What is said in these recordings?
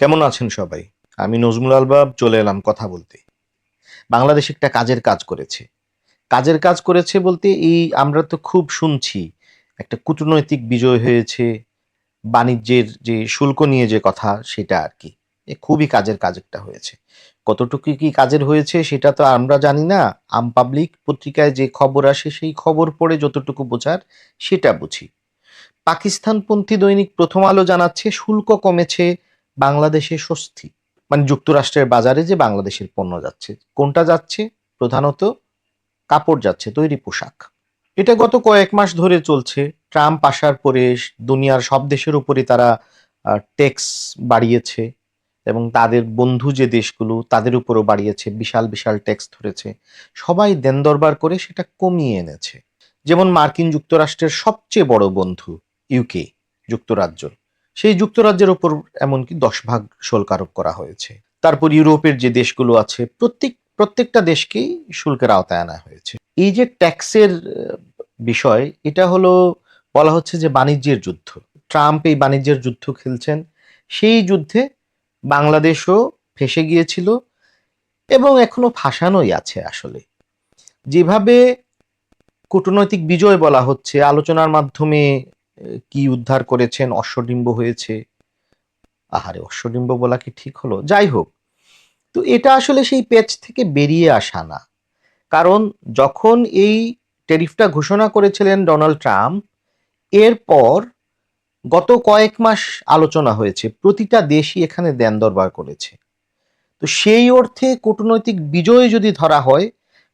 কেমন আছেন সবাই? আমি নজমুল আলবাব, চলে এলাম কথা বলতে। বাংলাদেশ একটা কাজের কাজ করেছে। কাজের কাজ করেছে বলতে এই আমরা তো খুব শুনছি, একটা কূটনৈতিক বিজয় হয়েছে, বাণিজ্যের যে শুল্ক নিয়ে যে কথা সেটা আর কি। খুবই কাজের কাজ একটা হয়েছে। কতটুকু কি কাজের হয়েছে সেটা তো আমরা জানি না। আম পাবলিক পত্রিকায় যে খবর আসে সেই খবর পড়ে যতটুকু বোঝার সেটা বুঝি। পাকিস্তানপন্থী দৈনিক প্রথম আলো জানাচ্ছে শুল্ক কমেছে বাংলাদেশে স্বস্তি। মানে যুক্তরাষ্ট্রের বাজারে যে বাংলাদেশের পণ্য যাচ্ছে, কোনটা যাচ্ছে? প্রধানত কাপড় যাচ্ছে, তৈরি পোশাক। এটা গত কয়েক মাস ধরে চলছে। ট্রাম্প আসার পরে দুনিয়ার সব দেশের উপরে তারা ট্যাক্স বাড়িয়েছে এবং তাদের বন্ধু যে দেশগুলো, তাদের উপরও বাড়িয়েছে, বিশাল বিশাল ট্যাক্স ধরেছে। সবাই দেন দরবার করে সেটা কমিয়ে এনেছে। যেমন মার্কিন যুক্তরাষ্ট্রের সবচেয়ে বড় বন্ধু ইউকে যুক্তরাজ্য সেই যুক্তরাজ্যের উপর এমনকি দশ ভাগ শুল্ক আরোপ করা হয়েছে। তারপর ইউরোপের যে দেশগুলো আছে, প্রত্যেক, প্রত্যেকটা দেশকেই শুল্কের আওতায় আনা হয়েছে। এই যে ট্যাক্সের বিষয়, এটা হলো, বলা হচ্ছে যে বাণিজ্যের যুদ্ধ। ট্রাম্প এই বাণিজ্যের যুদ্ধ খেলছেন। সেই যুদ্ধে বাংলাদেশও ফেসে গিয়েছিল এবং এখনও ফাঁসানোই আছে আসলে। যেভাবে কূটনৈতিক বিজয় বলা হচ্ছে, আলোচনার মাধ্যমে কি উদ্ধার করেছেন? অশ্বডিম্ব হয়েছে। আহারে, অশ্বডিম্ব বলা কি ঠিক হলো? যাই হোক, তো এটা আসলে সেই পেজ থেকে বেরিয়ে আসা না। কারণ যখন এই টেরিফটা ঘোষণা করেছিলেন ডোনাল্ড ট্রাম্প, এরপর গত কয়েক মাস আলোচনা হয়েছে, প্রতিটা দেশই এখানে দেন দরবার করেছে। তো সেই অর্থে কূটনৈতিক বিজয় যদি ধরা হয়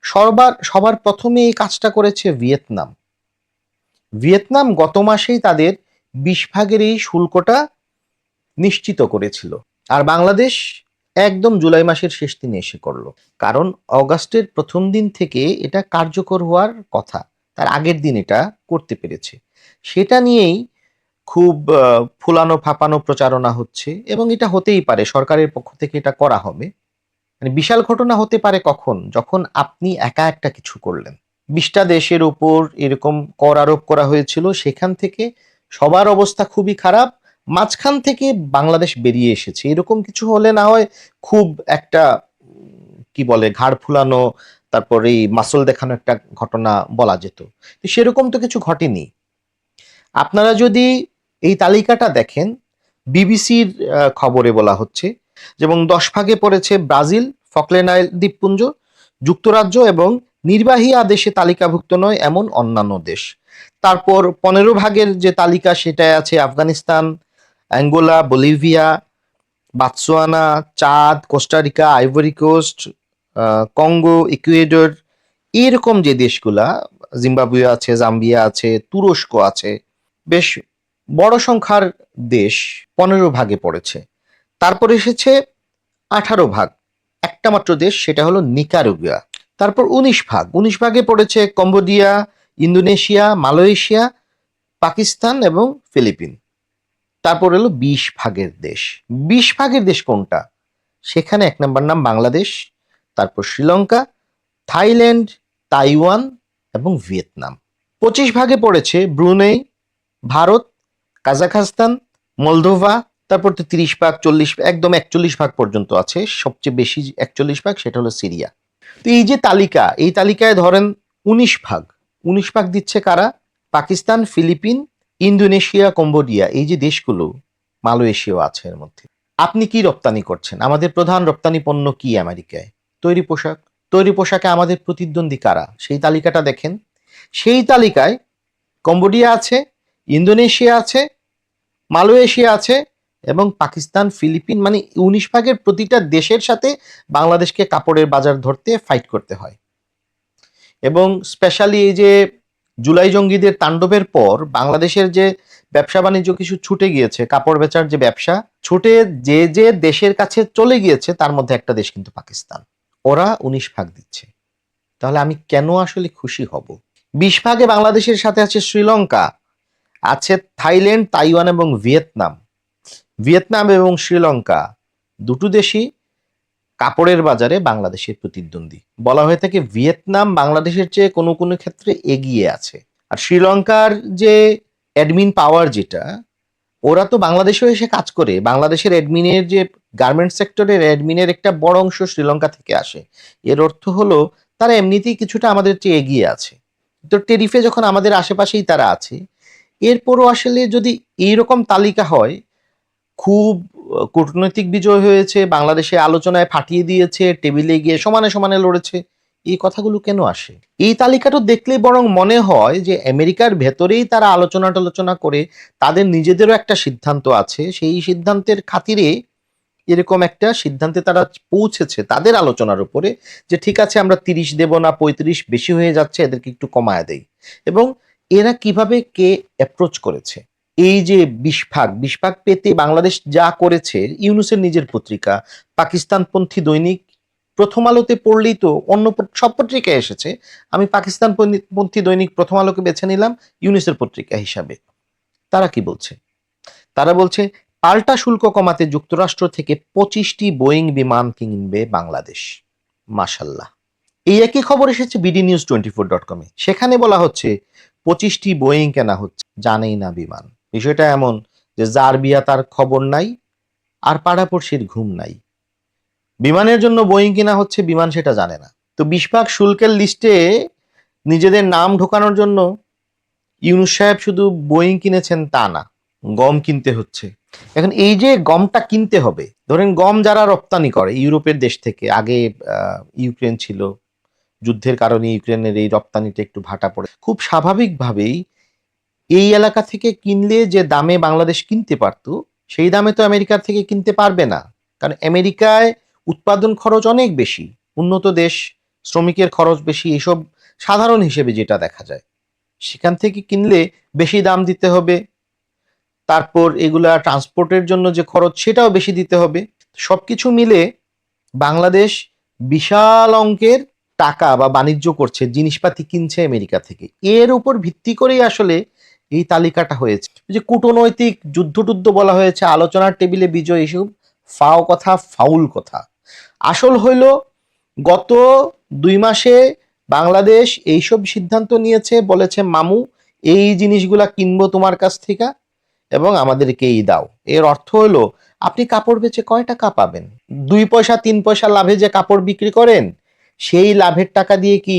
সবার সবার প্রথমে এই কাজটা করেছে ভিয়েতনাম। ভিয়েতনাম গত মাসেই তাদের বিশ ভাগের এই শুল্কটা নিশ্চিত করেছিল। আর বাংলাদেশ একদম জুলাই মাসের শেষ দিনে এসে করল। কারণ অগাস্টের প্রথম দিন থেকে এটা কার্যকর হওয়ার কথা। তার আগের দিন এটা করতে পেরেছে। সেটা নিয়েই খুব ফুলানো ফাপানো প্রচারণা হচ্ছে এবং এটা হতেই পারে, সরকারের পক্ষ থেকে এটা করা হবে। মানে বিশাল ঘটনা হতে পারে কখন? যখন আপনি একা একটা কিছু করলেন। বিশটা দেশের উপর এরকম কর আরোপ করা হয়েছিল, সেখান থেকে সবার অবস্থা খুবই খারাপ, মাঝখান থেকে বাংলাদেশ বেরিয়ে এসেছে। এরকম কিছু হলে না হয় খুব একটা, কি বলে, ঘাড় ফুলানো, তারপর এই মাসল দেখানো একটা ঘটনা বলা যেত। সেরকম তো কিছু ঘটেনি। আপনারা যদি এই তালিকাটা দেখেন, বিবিসির খবরে বলা হচ্ছে, যেমন দশ ভাগে পড়েছে ব্রাজিল ফকল্যান্ড আইল দ্বীপপুঞ্জ, যুক্তরাজ্য এবং নির্বাহী আদেশে তালিকাভুক্ত নয় এমন অন্যান্য দেশ। তারপর পনেরো ভাগের যে তালিকা সেটায় আছে Afghanistan, Angola, Bolivia, Botswana, Chad, Costa Rica, Ivory Coast Congo, Ecuador এরকম যে দেশগুলা, জিম্বাবুয়ে আছে, জাম্বিয়া আছে, তুরস্ক আছে, বেশ বড় সংখ্যার দেশ পনেরো ভাগে পড়েছে। তারপর এসেছে আঠারো ভাগ। একটা মাত্র দেশ, সেটা হলো নিকারুগুয়া। তারপর উনিশ ভাগ। উনিশ ভাগে পড়েছে কম্বোডিয়া, ইন্দোনেশিয়া, মালয়েশিয়া, পাকিস্তান এবং ফিলিপিন। তারপর হলো বিশ ভাগের দেশ। বিশ ভাগের দেশ কোনটা? সেখানে এক নম্বর নাম বাংলাদেশ, তারপর শ্রীলঙ্কা, থাইল্যান্ড, তাইওয়ান এবং ভিয়েতনাম। পঁচিশ ভাগে পড়েছে ব্রুনেই, ভারত, কাজাখাস্তান, মলদোভা, তারপর তো তিরিশ ভাগ, চল্লিশ, একদম একচল্লিশ ভাগ পর্যন্ত আছে। সবচেয়ে বেশি একচল্লিশ ভাগ, সেটা হলো সিরিয়া। তো এই যে তালিকা, এই তালিকায় ধরেন উনিশ ভাগ। উনিশ ভাগ দিচ্ছে কারা? পাকিস্তান, ফিলিপিন, ইন্দোনেশিয়া, কম্বোডিয়া, এই যে দেশগুলো, মালয়েশিয়াও আছে এর মধ্যে। আপনি কি রপ্তানি করছেন? আমাদের প্রধান রপ্তানি পণ্য কি আমেরিকায়? তৈরি পোশাক। তৈরি পোশাকে আমাদের প্রতিদ্বন্দ্বী কারা? সেই তালিকাটা দেখেন। সেই তালিকায় কম্বোডিয়া আছে, ইন্দোনেশিয়া আছে, মালয়েশিয়া আছে এবং পাকিস্তান, ফিলিপিন মানে উনিশ ভাগের প্রতিটা দেশের সাথে বাংলাদেশকে কাপড়ের বাজার ধরতে ফাইট করতে হয়। এবং স্পেশালি এই যে জুলাই জঙ্গিদের তাণ্ডবের পর বাংলাদেশের যে ব্যবসা বাণিজ্য কিছু ছুটে গিয়েছে, কাপড় বেচার যে ব্যবসা, ছুটে যে যে দেশের কাছে চলে গিয়েছে, তার মধ্যে একটা দেশ কিন্তু পাকিস্তান। ওরা উনিশ ভাগ দিচ্ছে। তাহলে আমি কেন আসলে খুশি হব? বিশ ভাগে বাংলাদেশের সাথে আছে শ্রীলঙ্কা, আছে থাইল্যান্ড, তাইওয়ান এবং ভিয়েতনাম। ভিয়েতনাম এবং শ্রীলঙ্কা দুটো দেশই কাপড়ের বাজারে বাংলাদেশের প্রতিদ্বন্দ্বী। বলা হয়ে থাকে ভিয়েতনাম বাংলাদেশের চেয়ে কোনো কোনো ক্ষেত্রে এগিয়ে আছে। আর শ্রীলঙ্কার যে অ্যাডমিন পাওয়ার যেটা, ওরা তো বাংলাদেশেও এসে কাজ করে। বাংলাদেশের অ্যাডমিনের যে গার্মেন্ট সেক্টরের অ্যাডমিনের একটা বড় অংশ শ্রীলঙ্কা থেকে আসে। এর অর্থ হলো তারা এমনিতেই কিছুটা আমাদের চেয়ে এগিয়ে আছে। তো টেরিফে যখন আমাদের আশেপাশেই তারা আছে, এরপরও আসলে যদি এইরকম তালিকা হয় খুব কূটনৈতিক বিজয় হয়েছে, বাংলাদেশে আলোচনায় ফাটিয়ে দিয়েছে, টেবিলে গিয়ে সমানে সমানে লড়েছে। এই কথাগুলো কেন আসে? এই তালিকাটা দেখলে বরং মনে হয় যে আমেরিকার ভেতরেই তারা আলোচনা টালোচনা করে, তাদের নিজেদেরও একটা সিদ্ধান্ত আছে। সেই সিদ্ধান্তের খাতিরে এরকম একটা সিদ্ধান্তে তারা পৌঁছেছে তাদের আলোচনার উপরে যে ঠিক আছে আমরা তিরিশ দেব না, পঁয়ত্রিশ বেশি হয়ে যাচ্ছে, এদেরকে একটু কমায় দেই। এবং এরা কীভাবে কে অ্যাপ্রোচ করেছে? এই যে বিশ ভাগ পেতে বাংলাদেশ যা করেছে, ইউনুসের নিজের পত্রিকা, পাকিস্তানপন্থী দৈনিক, প্রথম আলোতে পড়লেই তো অন্য সব পত্রিকায় এসেছে। আমি পাকিস্তান পন্থী দৈনিক প্রথম আলোকে বেছে নিলাম ইউনুসের পত্রিকা হিসাবে। তারা কি বলছে? তারা বলছে, পাল্টা শুল্ক কমাতে যুক্তরাষ্ট্র থেকে পঁচিশটি বোয়িং বিমান কিনবে বাংলাদেশ। মাসাল্লাহ এই একই খবর এসেছে BD news twenty four dot কমে। সেখানে বলা হচ্ছে, পঁচিশটি বোয়িং কেনা হচ্ছে, জানেই না বিমান। বিষয়টা এমন যে যার বিয়া তার খবর নাই আর পাড়াপড়শির ঘুম নাই। বিমানের জন্য বোয়িং কিনা হচ্ছে, বিমান সেটা জানে না। তো বিশ ভাগ শুল্কের লিস্টে নিজেদের নাম ঢোকানোর জন্য ইউনুস সাহেব শুধু বোয়িং কিনেছেন তা না, গম কিনতে হচ্ছে। এখন এই যে গমটা কিনতে হবে, ধরেন গম যারা রপ্তানি করে ইউরোপের দেশ থেকে, আগে ইউক্রেন ছিল, যুদ্ধের কারণে ইউক্রেনের এই রপ্তানিটা একটু ভাটা পড়ে। খুব স্বাভাবিকভাবেই এই এলাকা থেকে কিনলে যে দামে বাংলাদেশ কিনতে পারতো, সেই দামে তো আমেরিকার থেকে কিনতে পারবে না। কারণ আমেরিকায় উৎপাদন খরচ অনেক বেশি, উন্নত দেশ, শ্রমিকের খরচ বেশি, এসব সাধারণ হিসেবে যেটা দেখা যায়। সেখান থেকে কিনলে বেশি দাম দিতে হবে, তারপর এগুলা ট্রান্সপোর্টের জন্য যে খরচ সেটাও বেশি দিতে হবে। সব কিছু মিলে বাংলাদেশ বিশাল অঙ্কের টাকা বা বাণিজ্য করছে, জিনিসপাতি কিনছে আমেরিকা থেকে। এর উপর ভিত্তি করেই আসলে এই তালিকাটা হয়েছে। যে কূটনৈতিক যুদ্ধটুদ্ধ বলা হয়েছে, আলোচনার টেবিলে বিজয় এসব ফাও কথা, ফাউল কথা। আসল হইল, গত দুই মাসে বাংলাদেশ এইসব সিদ্ধান্ত নিয়েছে, বলেছে, মামু, এই জিনিসগুলা কিনবো তোমার কাছ থেকে এবং আমাদেরকেই দাও। এর অর্থ হলো আপনি কাপড় বেচে কয় টাকা পাবেন? দুই পয়সা, তিন পয়সা লাভে যে কাপড় বিক্রি করেন, সেই লাভের টাকা দিয়ে কি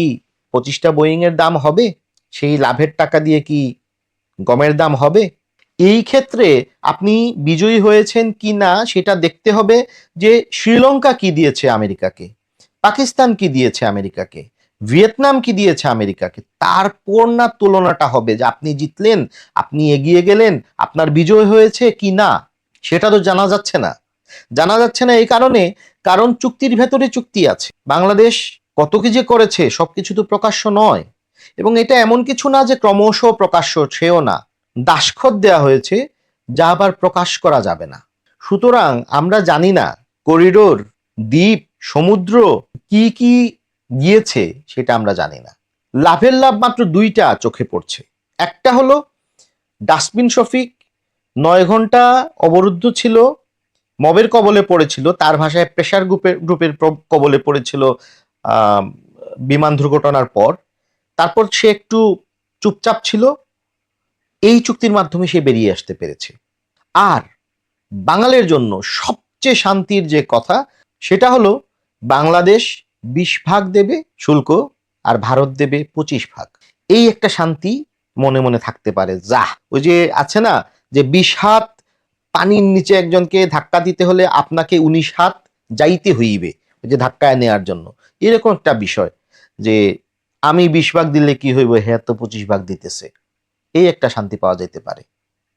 পঁচিশটা বোয়িং এর দাম হবে? সেই লাভের টাকা দিয়ে কি গমের দাম হবে? এই ক্ষেত্রে আপনি বিজয়ী হয়েছেন কি না সেটা দেখতে হবে যে শ্রীলঙ্কা কি দিয়েছে আমেরিকাকে, পাকিস্তান কি দিয়েছে আমেরিকাকে, ভিয়েতনাম কি দিয়েছে আমেরিকাকে, তারপর না তুলনাটা হবে যে আপনি জিতলেন, আপনি এগিয়ে গেলেন, আপনার বিজয় হয়েছে কি না, সেটা তো জানা যাচ্ছে না। জানা যাচ্ছে না এই কারণে, কারণ চুক্তির ভেতরে চুক্তি আছে। বাংলাদেশ কত কি যে করেছে, সবকিছু তো প্রকাশ্য নয়। এবং এটা এমন কিছু না যে ক্রমশ প্রকাশ্য সেও না। দাসখত দেয়া হয়েছে, যা আবার প্রকাশ করা যাবে না। সুতরাং আমরা জানি না করিডোর, দ্বীপ, সমুদ্র কি কি গিয়েছে, সেটা আমরা জানি না। লাভের লাভ মাত্র দুইটা চোখে পড়ছে। একটা হলো, ডাস্টবিন শফিক নয় ঘণ্টা অবরুদ্ধ ছিল, মবের কবলে পড়েছিল, তার ভাষায় প্রেশার গ্রুপের গ্রুপের প্র- কবলে পড়েছিল বিমান দুর্ঘটনার পর। তারপর সে একটু চুপচাপ ছিল। এই চুক্তির মাধ্যমে সে বেরিয়ে আসতে পেরেছে। আর বাঙালির জন্য সবচেয়ে শান্তির যে কথা, সেটা হলো বাংলাদেশ বিশ ভাগ দেবে শুল্ক আর ভারত দেবে পঁচিশ ভাগ। এই একটা শান্তি মনে মনে থাকতে পারে। যা ওই যে আছে না, যে বিশ হাত পানির নিচে একজনকে ধাক্কা দিতে হলে আপনাকে উনিশ হাত যাইতে হইবে, ওই যে ধাক্কায় নেওয়ার জন্য। এরকম একটা বিষয় যে আমি বিশ ভাগ দিলে কি হইব? হ্যাঁ তো পঁচিশ ভাগ দিতেছে। এই একটা শান্তি পাওয়া যেতে পারে।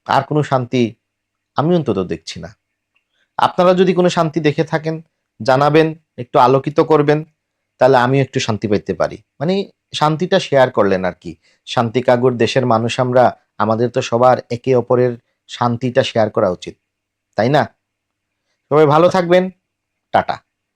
আর কোনো শান্তি আমি অন্তত দেখছি না। আপনারা যদি কোনো শান্তি দেখে থাকেন, জানাবেন, একটু আলোকিত করবেন, তাহলে আমিও একটু শান্তি পাইতে পারি। মানে শান্তিটা শেয়ার করলেন আর কি। শান্তি কাগর দেশের মানুষ আমরা, আমাদের তো সবার একে অপরের শান্তিটা শেয়ার করা উচিত। তাই না? সবাই ভালো থাকবেন। টাটা।